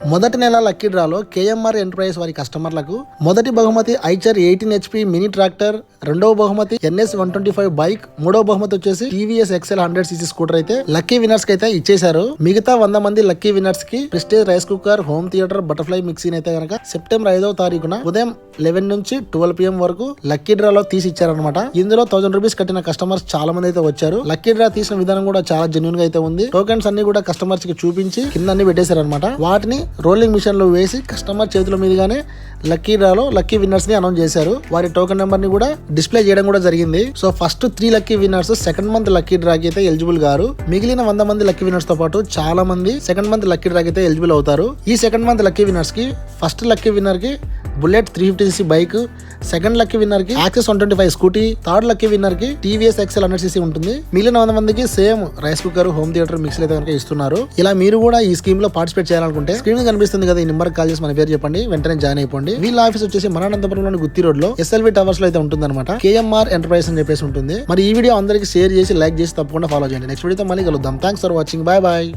మొదటి నెల లక్కీ డ్రాలో కేఎంఆర్ ఎంటర్ప్రైజ్ వారి కస్టమర్లకు మొదటి బహుమతి Eicher eighteen HP mini tractor రెండవ బహుమతి NS one twenty five bike మూడవ బహుమతి వచ్చేసి TVS XL hundred CC scooter అయితే లక్కీ విన్నర్స్కి అయితే ఇచ్చేశారు. మిగతా వంద మంది lucky విన్నర్స్కి Prestige rice cooker home theatre Butterfly mixie అయితే కనుక సెప్టెంబర్ ఐదవ తారీఖున ఉదయం లెవెన్ నుంచి ట్వెల్వ్ పిఎం వరకు లక్కీ డ్రాలో తీసి ఇచ్చారనమాట ఇందులో థౌసండ్ రూపీస్ కట్టిన కస్టమర్స్ చాలా మంది అయితే వచ్చారు. లక్కీ డ్రా తీసిన విధానం కూడా చాలా జెన్యున్గా అయితే ఉంది. టోకెన్స్ అన్ని కూడా కస్టమర్స్కి చూపించి కింద అన్ని పెట్టేశారు అనమాట వాటిని రోలింగ్ మిషన్లో వేసి కస్టమర్ చేతుల మీదుగానే లక్కీ డ్రాలో లక్కీ విన్నర్స్ని అనౌన్స్ చేశారు. వారి టోకెన్ నెంబర్ని కూడా డిస్ప్లే చేయడం కూడా జరిగింది. So first three lucky winners second month lucky డ్రాకి అయితే ఎలిజిబుల్ గారు. మిగిలిన వంద మంది లక్కీ విన్నర్స్తో పాటు చాలా మంది సెకండ్ మంత్ లక్కీ డ్రాకి అయితే ఎలిజిబుల్ అవుతారు. ఈ సెకండ్ మంత్ లక్కీ విన్నర్స్కి first lucky విన్నర్కి bullet three fifty CC bike second lucky విన్నర్కి Access one twenty five scooty third lucky విన్నర్కి TVS XL hundred CC ఉంటుంది. మిగిలిన వంద మందికి same rice cooker home theatre mix అయితే కనుక ఇస్తున్నారు. ఇలా మీరు కూడా ఈ స్కీమ్లో పార్టిసిపేట్ చేయాలనుకుంటే స్క్రీన్ కనిపిస్తుంది కదా ఈ నెంబర్ కాల్ చేసి మన పేరు చెప్పండి వెంటనే జాయిన్ అయిపోండి. వీళ్ళ ఆఫీస్ వచ్చేసి మరానంతపురంలోని గుత్తి రోడ్లో ఎస్ఎల్వి టవర్స్లో అయితే ఉంటుంది అనమాట కేఎంఆర్ ఎంటర్ప్రైజ్ అని చెప్పేసి ఉంటుంది. మరి ఈ వీడియో అందరికి షేర్ చేసి లైక్ చేసి తప్పకుండా ఫాలో చేయండి. నెక్స్ట్ వీడియోతో మళ్ళీ కలుద్దాం. Thanks for watching bye bye